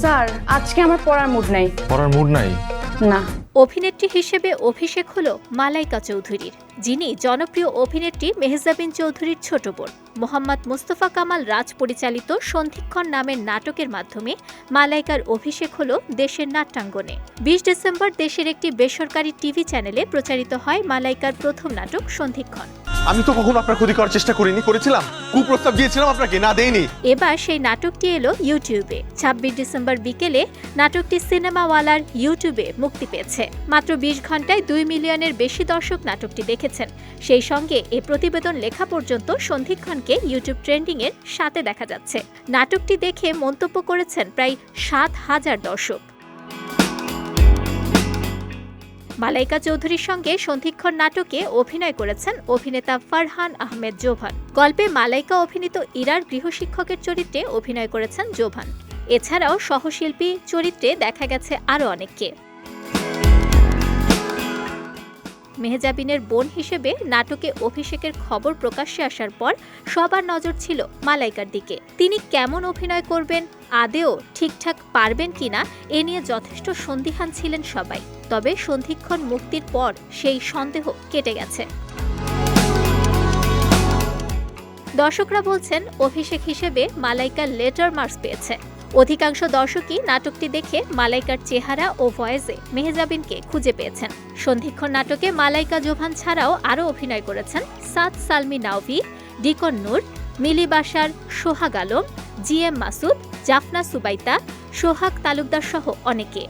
Sir আজকে আমার পড়ার মুড নাই। পড়ার মুড নাই? না। অভিনেত্রী হিসেবে অভিষেক হল মালাইকা চৌধুরীর। যিনি জনপ্রিয় অভিনেত্রী মেহজাবিন চৌধুরীর ছোট বোন। মোহাম্মদ মুস্তফা কামাল রাজ পরিচালিত সন্ধিক্ষণ নামের নাটকের মাধ্যমে মালাইকার অভিষেক হল দেশের নাট্যাঙ্গনে। বিশ ডিসেম্বর দেশের একটি বেসরকারি টিভি চ্যানেলে প্রচারিত হয় মালাইকার প্রথম নাটক সন্ধিক্ষণ। আমি তো কখনো আপনার ক্ষতি করার চেষ্টা করিনি, করেছিলাম। কুপ্রস্তাব দিয়েছিলাম আপনাকে, না দেইনি। এবার সেই নাটকটি এলো ইউটিউবে। ছাব্বিশ ডিসেম্বর বিকেলে নাটকটি সিনেমাওয়ালার ইউটিউবে মুক্তি পেয়েছে। মাত্র বিশ ঘন্টায় দুই মিলিয়নের বেশি দর্শক নাটকটি দেখেছেন। সেই সঙ্গে এ প্রতিবেদন লেখা পর্যন্ত সন্ধিক্ষণকে ইউটিউব ট্রেন্ডিং এর সাথে দেখা যাচ্ছে। নাটকটি দেখে মন্তব্য করেছেন প্রায় সাত হাজার দর্শক। মালাইকা চৌধুরীর সঙ্গে সন্ধিক্ষণ নাটকে অভিনয় করেছেন অভিনেতা ফারহান আহমেদ জোভান। গল্পে মালাইকা অভিনীত ইরার গৃহশিক্ষকের চরিত্রে অভিনয় করেছেন জোভান। এছাড়াও সহশিল্পী চরিত্রে দেখা গেছে আরও অনেককে। মেহজাবিনের বোন হিসেবে নাটকে অভিষেকের খবর প্রকাশ্যে আসার পর সবার নজর ছিল মালাইকার দিকে। তিনি কেমন অভিনয় করবেন, আদেও ঠিকঠাক পারবেন কিনা, এ নিয়ে যথেষ্ট সন্দিহান ছিলেন সবাই। তবে সন্ধিক্ষণ মুক্তির পর সেই সন্দেহ কেটে গেছে। দর্শকরা বলছেন, অভিষেক হিসেবে মালাইকা লেটার মার্কস পেয়েছে। অধিকাংশ দর্শকই নাটকটি দেখে মালাইকার চেহারা ও ভয়েসে মেহজাবিনকে খুঁজে পেয়েছেন। সন্ধিক্ষণ নাটকে মালাইকা জোভান ছাড়াও আরও অভিনয় করেছেন সাদ সালমি নাওভি, Deacon Noor, Mili Basar Sohag Alam, G M Masud, Jafna Subaita, Sohag Talukdar সহ অনেকে।